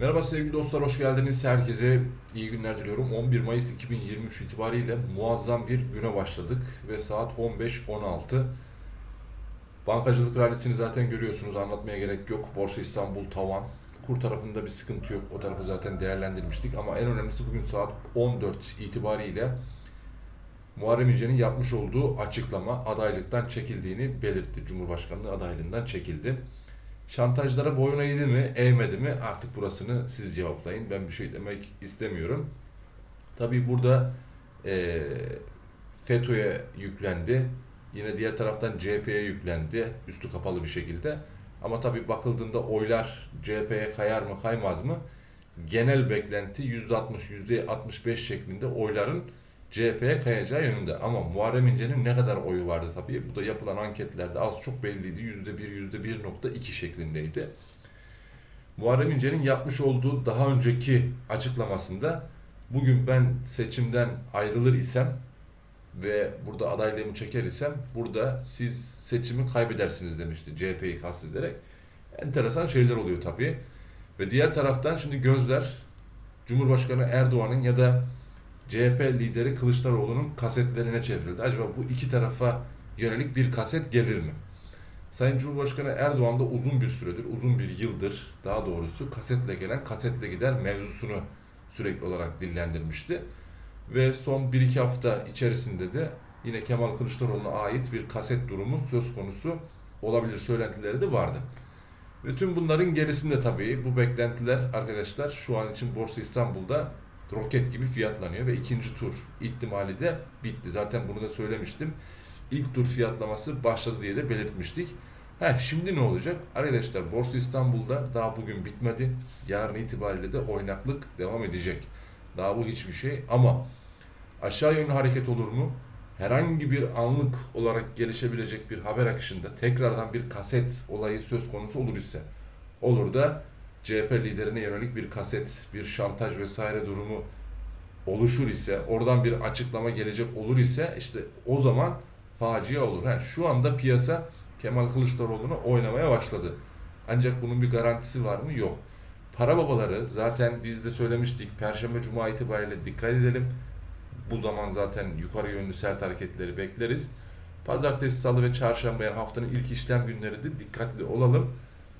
Merhaba sevgili dostlar, hoş geldiniz. Herkese iyi günler diliyorum. 11 Mayıs 2023 itibariyle muazzam bir güne başladık ve saat 15.16. Bankacılık rallisini zaten görüyorsunuz, anlatmaya gerek yok. Borsa İstanbul tavan. Kur tarafında bir sıkıntı yok, o tarafı zaten değerlendirmiştik. Ama en önemlisi bugün saat 14 itibariyle Muharrem İnce'nin yapmış olduğu açıklama adaylıktan çekildiğini belirtti. Cumhurbaşkanlığı adaylığından çekildi. Şantajlara boyun eğdi mi, eğmedi mi artık burasını siz cevaplayın. Ben bir şey demek istemiyorum. Tabii burada eee FETÖ'ye yüklendi. Yine diğer taraftan CHP'ye yüklendi. Üstü kapalı bir şekilde. Ama tabii bakıldığında oylar CHP'ye kayar mı kaymaz mı? Genel beklenti %60, %65 şeklinde oyların CHP'ye kayacağı yönünde. Ama Muharrem İnce'nin ne kadar oyu vardı tabii. Bu da yapılan anketlerde az çok belliydi. %1, %1.2 şeklindeydi. Muharrem İnce'nin yapmış olduğu daha önceki açıklamasında bugün ben seçimden ayrılır isem ve burada adaylığımı çeker isem burada siz seçimi kaybedersiniz demişti CHP'yi kastederek. Enteresan şeyler oluyor tabii. Ve diğer taraftan şimdi gözler Cumhurbaşkanı Erdoğan'ın ya da CHP lideri Kılıçdaroğlu'nun kasetlerine çevrildi. Acaba bu iki tarafa yönelik bir kaset gelir mi? Sayın Cumhurbaşkanı Erdoğan da uzun bir süredir, uzun bir yıldır daha doğrusu kasetle gelen kasetle gider mevzusunu sürekli olarak dillendirmişti. Ve son 1-2 hafta içerisinde de yine Kemal Kılıçdaroğlu'na ait bir kaset durumu söz konusu olabilir söylentileri de vardı. Ve tüm bunların gerisinde tabii bu beklentiler arkadaşlar şu an için Borsa İstanbul'da roket gibi fiyatlanıyor ve ikinci tur ihtimali de bitti. Zaten bunu da söylemiştim. İlk tur fiyatlaması başladı diye de belirtmiştik. Ha şimdi ne olacak? Arkadaşlar Borsa İstanbul'da daha bugün bitmedi. Yarın itibariyle de oynaklık devam edecek. Daha bu hiçbir şey ama aşağı yönlü hareket olur mu? Herhangi bir anlık olarak gelişebilecek bir haber akışında tekrardan bir kaset olayı söz konusu olur ise olur da CHP liderine yönelik bir kaset, bir şantaj vesaire durumu oluşur ise, oradan bir açıklama gelecek olur ise işte o zaman facia olur. Ha, şu anda piyasa Kemal Kılıçdaroğlu'na oynamaya başladı. Ancak bunun bir garantisi var mı? Yok. Para babaları zaten biz de söylemiştik. Perşembe Cuma itibariyle dikkat edelim. Bu zaman zaten yukarı yönlü sert hareketleri bekleriz. Pazartesi, salı ve çarşamba yani haftanın ilk işlem günleri de dikkatli olalım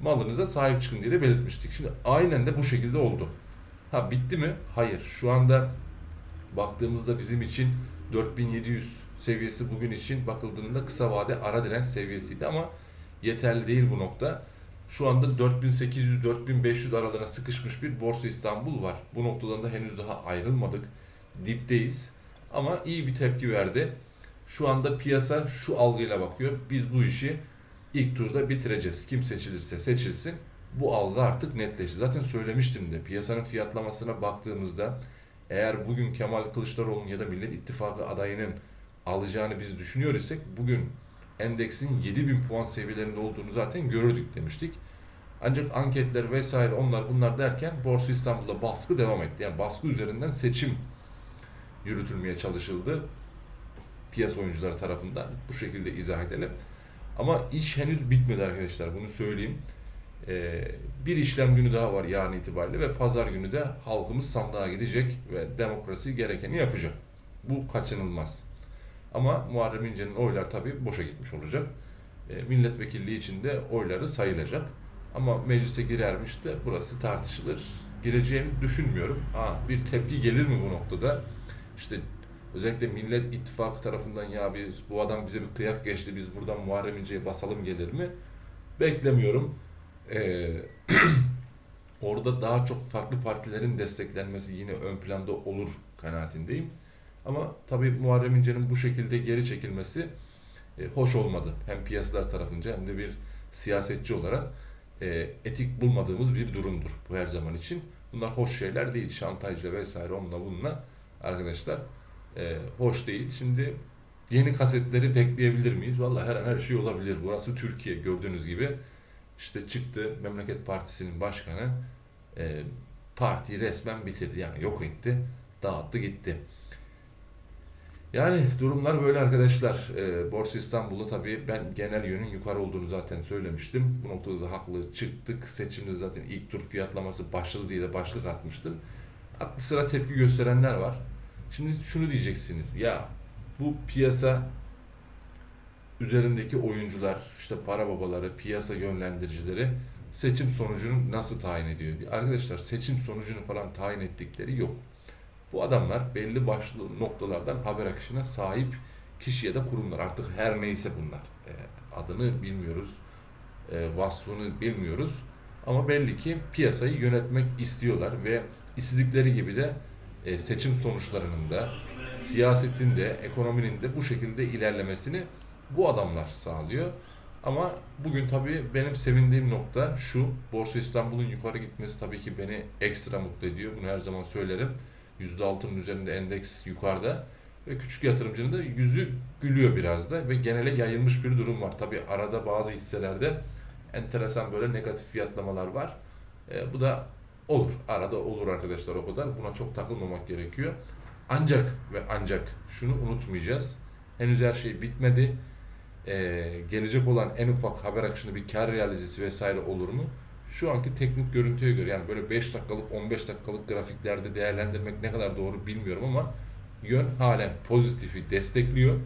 malınıza sahip çıkın diye de belirtmiştik. Şimdi aynen de bu şekilde oldu. Ha bitti mi? Hayır. Şu anda baktığımızda bizim için 4700 seviyesi bugün için bakıldığında kısa vade ara direnç seviyesiydi ama yeterli değil bu nokta. Şu anda 4800-4500 aralığına sıkışmış bir Borsa İstanbul var. Bu noktadan da henüz daha ayrılmadık. Dipteyiz. Ama iyi bir tepki verdi. Şu anda piyasa şu algıyla bakıyor. Biz bu işi ilk turda bitireceğiz. Kim seçilirse seçilsin. Bu algı artık netleşti. Zaten söylemiştim de piyasanın fiyatlamasına baktığımızda eğer bugün Kemal Kılıçdaroğlu'nun ya da Millet İttifakı adayının alacağını biz düşünüyor isek bugün endeksin 7000 puan seviyelerinde olduğunu zaten görürdük demiştik. Ancak anketler vesaire onlar bunlar derken Borsa İstanbul'da baskı devam etti. Yani baskı üzerinden seçim yürütülmeye çalışıldı. Piyasa oyuncuları tarafından bu şekilde izah edelim. Ama iş henüz bitmedi arkadaşlar bunu söyleyeyim. Ee, bir işlem günü daha var yarın itibariyle ve pazar günü de halkımız sandığa gidecek ve demokrasi gerekeni yapacak. Bu kaçınılmaz. Ama Muharrem İnce'nin oylar tabii boşa gitmiş olacak. E, milletvekilliği için de oyları sayılacak. Ama meclise girermiş de burası tartışılır. Gireceğini düşünmüyorum. Ha, bir tepki gelir mi bu noktada? İşte özellikle Millet İttifakı tarafından ya biz bu adam bize bir kıyak geçti biz buradan Muharrem İnce'ye basalım gelir mi? Beklemiyorum. Ee, orada daha çok farklı partilerin desteklenmesi yine ön planda olur kanaatindeyim. Ama tabii Muharrem İnce'nin bu şekilde geri çekilmesi e, hoş olmadı. Hem piyasalar tarafınca hem de bir siyasetçi olarak e, etik bulmadığımız bir durumdur bu her zaman için. Bunlar hoş şeyler değil. Şantajla vesaire onunla bununla arkadaşlar e, hoş değil. Şimdi yeni kasetleri bekleyebilir miyiz? Vallahi her an her şey olabilir. Burası Türkiye gördüğünüz gibi. İşte çıktı Memleket Partisi'nin başkanı e, partiyi resmen bitirdi. Yani yok etti, dağıttı gitti. Yani durumlar böyle arkadaşlar. Ee, Borsa İstanbul'da tabii ben genel yönün yukarı olduğunu zaten söylemiştim. Bu noktada da haklı çıktık. Seçimde zaten ilk tur fiyatlaması başladı diye de başlık atmıştım. Aklı sıra tepki gösterenler var. Şimdi şunu diyeceksiniz. Ya bu piyasa üzerindeki oyuncular, işte para babaları, piyasa yönlendiricileri seçim sonucunu nasıl tayin ediyor diye. Arkadaşlar seçim sonucunu falan tayin ettikleri yok. Bu adamlar belli başlı noktalardan haber akışına sahip kişi ya da kurumlar artık her neyse bunlar. E, adını bilmiyoruz, e, vasfını bilmiyoruz ama belli ki piyasayı yönetmek istiyorlar ve istedikleri gibi de e, seçim sonuçlarının da siyasetin de ekonominin de bu şekilde ilerlemesini bu adamlar sağlıyor. Ama bugün tabii benim sevindiğim nokta şu. Borsa İstanbul'un yukarı gitmesi tabii ki beni ekstra mutlu ediyor. Bunu her zaman söylerim. %6'nın üzerinde endeks yukarıda ve küçük yatırımcının da yüzü gülüyor biraz da ve genele yayılmış bir durum var. Tabii arada bazı hisselerde enteresan böyle negatif fiyatlamalar var. E, bu da olur. Arada olur arkadaşlar o kadar. Buna çok takılmamak gerekiyor. Ancak ve ancak şunu unutmayacağız. Henüz her şey bitmedi. Ee, gelecek olan en ufak haber akışında bir kar realizesi vesaire olur mu? Şu anki teknik görüntüye göre yani böyle 5 dakikalık 15 dakikalık grafiklerde değerlendirmek ne kadar doğru bilmiyorum ama yön halen pozitifi destekliyor.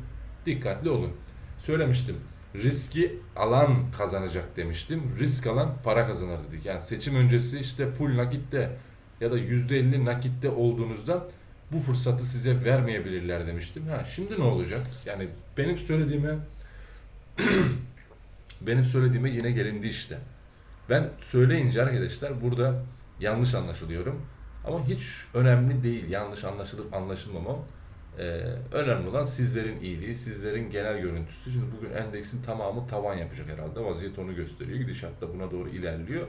Dikkatli olun. Söylemiştim. Riski alan kazanacak demiştim. Risk alan para kazanır dedik. Yani seçim öncesi işte full nakitte ya da %50 nakitte olduğunuzda bu fırsatı size vermeyebilirler demiştim. Ha şimdi ne olacak? Yani benim söylediğime benim söylediğime yine gelindi işte. Ben söyleyince arkadaşlar burada yanlış anlaşılıyorum. Ama hiç önemli değil. Yanlış anlaşılıp anlaşılmamam. Ee, önemli olan sizlerin iyiliği, sizlerin genel görüntüsü. Şimdi bugün endeksin tamamı tavan yapacak herhalde. Vaziyet onu gösteriyor. Gidişat da buna doğru ilerliyor.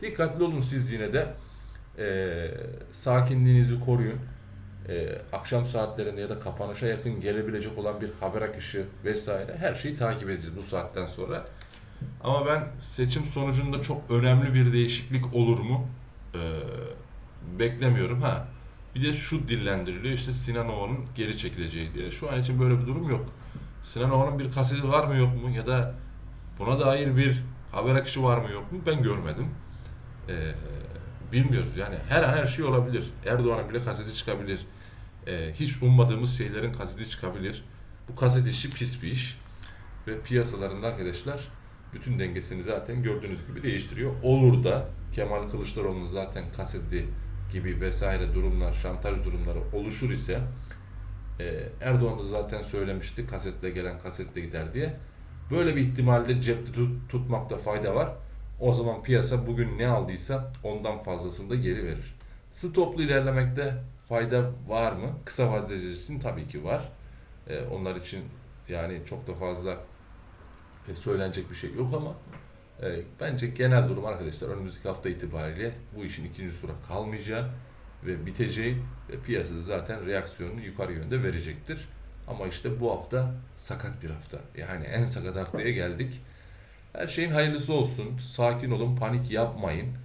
Dikkatli olun siz yine de. Ee, sakinliğinizi koruyun. Ee, akşam saatlerinde ya da kapanışa yakın gelebilecek olan bir haber akışı vesaire her şeyi takip edeceğiz bu saatten sonra. Ama ben seçim sonucunda çok önemli bir değişiklik olur mu? Ee, beklemiyorum ha. Bir de şu dillendiriliyor işte Sinan Oğan'ın geri çekileceği diye. Şu an için böyle bir durum yok. Sinan Oğan'ın bir kaseti var mı yok mu ya da buna dair bir haber akışı var mı yok mu ben görmedim. Ee, bilmiyoruz yani her an her şey olabilir. Erdoğan'ın bile kaseti çıkabilir. Ee, hiç ummadığımız şeylerin kaseti çıkabilir. Bu kaset işi pis bir iş. Ve piyasalarında arkadaşlar bütün dengesini zaten gördüğünüz gibi değiştiriyor. Olur da Kemal Kılıçdaroğlu'nun zaten kaseti gibi vesaire durumlar, şantaj durumları oluşur ise e, Erdoğan da zaten söylemişti kasetle gelen kasetle gider diye. Böyle bir ihtimalde cepte tut, tutmakta fayda var. O zaman piyasa bugün ne aldıysa ondan fazlasını da geri verir. Stoplu ilerlemekte fayda var mı? Kısa vadeli için tabii ki var. E, onlar için yani çok da fazla e, söylenecek bir şey yok ama bence genel durum arkadaşlar önümüzdeki hafta itibariyle bu işin ikinci sura kalmayacağı ve biteceği ve piyasada zaten reaksiyonunu yukarı yönde verecektir. Ama işte bu hafta sakat bir hafta. Yani en sakat haftaya geldik. Her şeyin hayırlısı olsun. Sakin olun, panik yapmayın.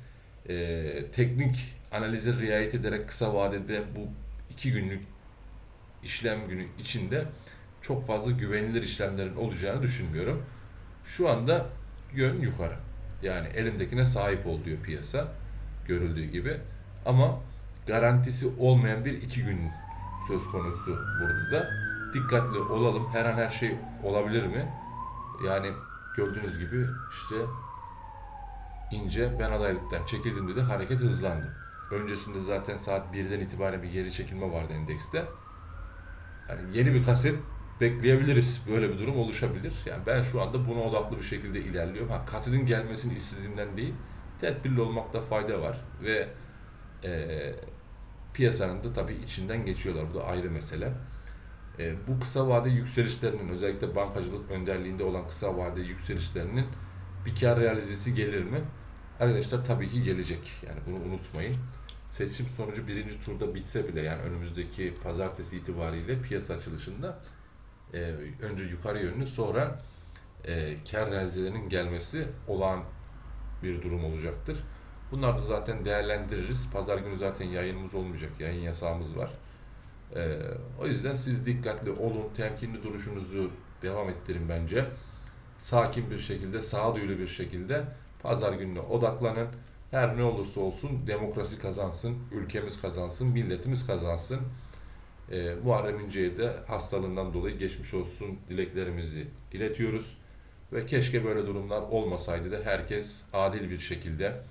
Ee, teknik analize riayet ederek kısa vadede bu iki günlük işlem günü içinde çok fazla güvenilir işlemlerin olacağını düşünmüyorum. Şu anda yön yukarı. Yani elindekine sahip ol diyor piyasa görüldüğü gibi. Ama garantisi olmayan bir iki gün söz konusu burada da. Dikkatli olalım. Her an her şey olabilir mi? Yani gördüğünüz gibi işte ince ben adaylıktan çekildim dedi hareket hızlandı. Öncesinde zaten saat 1'den itibaren bir geri çekilme vardı endekste. Yani yeni bir kaset bekleyebiliriz. Böyle bir durum oluşabilir. Yani ben şu anda buna odaklı bir şekilde ilerliyorum. Ha kasetin gelmesini istediğimden değil, tedbirli olmakta fayda var ve e, piyasanın da tabii içinden geçiyorlar. Bu da ayrı mesele. E, bu kısa vade yükselişlerinin özellikle bankacılık önderliğinde olan kısa vade yükselişlerinin bir kar realizesi gelir mi? Arkadaşlar tabii ki gelecek. Yani bunu unutmayın. Seçim sonucu birinci turda bitse bile yani önümüzdeki pazartesi itibariyle piyasa açılışında e, önce yukarı yönlü sonra e, kar realizelerinin gelmesi olağan bir durum olacaktır. Bunlar da zaten değerlendiririz. Pazar günü zaten yayınımız olmayacak. Yayın yasağımız var. Ee, o yüzden siz dikkatli olun, temkinli duruşunuzu devam ettirin bence. Sakin bir şekilde, sağduyulu bir şekilde pazar gününe odaklanın. Her ne olursa olsun demokrasi kazansın, ülkemiz kazansın, milletimiz kazansın. Ee, Muharrem İnce'ye de hastalığından dolayı geçmiş olsun dileklerimizi iletiyoruz. Ve keşke böyle durumlar olmasaydı da herkes adil bir şekilde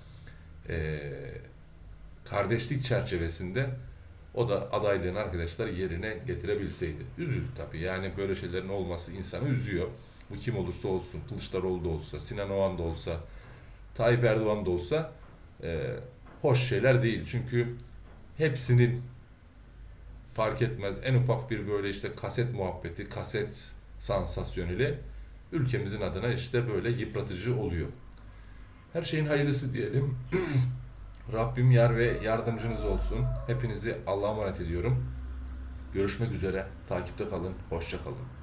eee, kardeşlik çerçevesinde o da adaylığını arkadaşlar yerine getirebilseydi. Üzüldü tabii. Yani böyle şeylerin olması insanı üzüyor. Bu kim olursa olsun, Kılıçdaroğlu da olsa, Sinan Oğan da olsa, Tayyip Erdoğan da olsa eee, hoş şeyler değil. Çünkü hepsinin fark etmez en ufak bir böyle işte kaset muhabbeti, kaset sansasyoneli ülkemizin adına işte böyle yıpratıcı oluyor. Her şeyin hayırlısı diyelim. Rabbim yar ve yardımcınız olsun. Hepinizi Allah'a emanet ediyorum. Görüşmek üzere. Takipte kalın. Hoşça kalın.